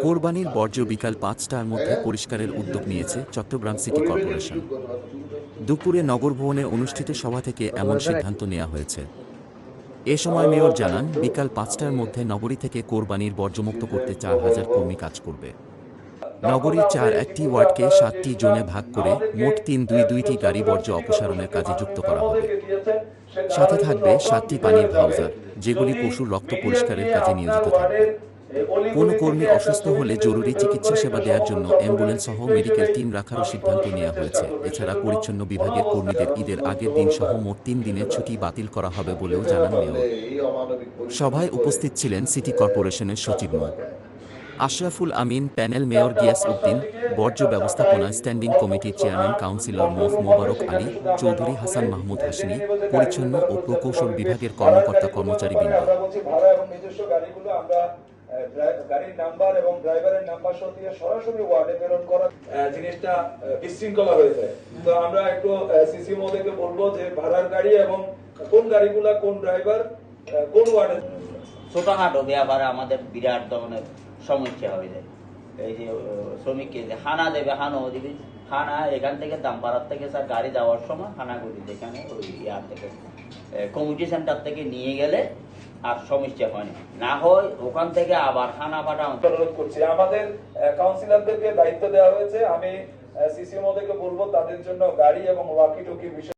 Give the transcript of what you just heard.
কোরবানির বর্জ্য বিকাল পাঁচটার মধ্যে পরিষ্কারের উদ্যোগ নিয়েছে চট্টগ্রাম সিটি কর্পোরেশন। দুপুরে নগর ভবনে অনুষ্ঠিত সভা থেকে এমন সিদ্ধান্ত নেওয়া হয়েছে। এ সময় মেয়র জানান, বিকাল পাঁচটার মধ্যে নগরী থেকে কোরবানির বর্জ্যমুক্ত করতে চার হাজার কর্মী কাজ করবে। নগরীর চার একটি ওয়ার্ডকে সাতটি জোনে ভাগ করে মোট তিন দুই দুইটি গাড়ি বর্জ্য অপসারণের কাজে যুক্ত করা হবে। সাথে থাকবে সাতটি পানির ভাউজার, যেগুলি পশুর রক্ত পরিষ্কারের কাজে নিয়োজিত থাকবে। কোনো কর্মী অসুস্থ হলে জরুরি চিকিৎসা সেবা দেওয়ার জন্য অ্যাম্বুলেন্স সহ মেডিকেল টিম রাখারও সিদ্ধান্ত নেওয়া হয়েছে। এছাড়া পরিচ্ছন্ন বিভাগের কর্মীদের ঈদের আগের দিন সহ মোট তিন দিনের ছুটি বাতিল করা হবে বলেও জানান মেয়র। সভায় উপস্থিত ছিলেন সিটি কর্পোরেশনের সচিব মো। আশরাফুল আমিন, প্যানেল মেয়র গিয়াস উদ্দিন, বর্জ্য ব্যবস্থাপনা স্ট্যান্ডিং কমিটির চেয়ারম্যান কাউন্সিলর মোফ মোবারক আলী, চৌধুরী হাসান মাহমুদ হাসিনী, পরিচ্ছন্ন ও প্রকৌশল বিভাগের কর্মকর্তা কর্মচারীবৃন্দ। আমরা গাড়ির নাম্বার এবং ড্রাইভারের নাম্বার সহ দিয়ে সরাসরি ওয়ার্ডে প্রেরণ করা জিনিসটা বিশৃঙ্খলা হয়েছে তো আমরা একটু সিসি মহোদয়কে বলব যে ভাড়ার গাড়ি এবং কোন গাড়িগুলা কোন ড্রাইভার কোন ওয়ার্ডে ছোটখাটো ব্যাপারে আমাদের বিরাট ধরনের সমস্যা হয়ে যায়। এই যে শ্রমিককে যে হানা দেবে হানাও দিবে হানা এখান থেকে দামপাড়ার থেকে স্যার গাড়ি যাওয়ার সময় হানা করি যেখানে ওই ইয়ার থেকে কমিউনিটি সেন্টার থেকে নিয়ে গেলে আর সমস্যা হয় না। না হয় ওখান থেকে আবার খানা পাঠা অনুরোধ করছি। আমাদের কাউন্সিলরদেরকে দায়িত্ব দেওয়া হয়েছে। আমি সিসি মহোদয়কে বলব তাদের জন্য গাড়ি এবং ওয়াকি টুকি বিষয়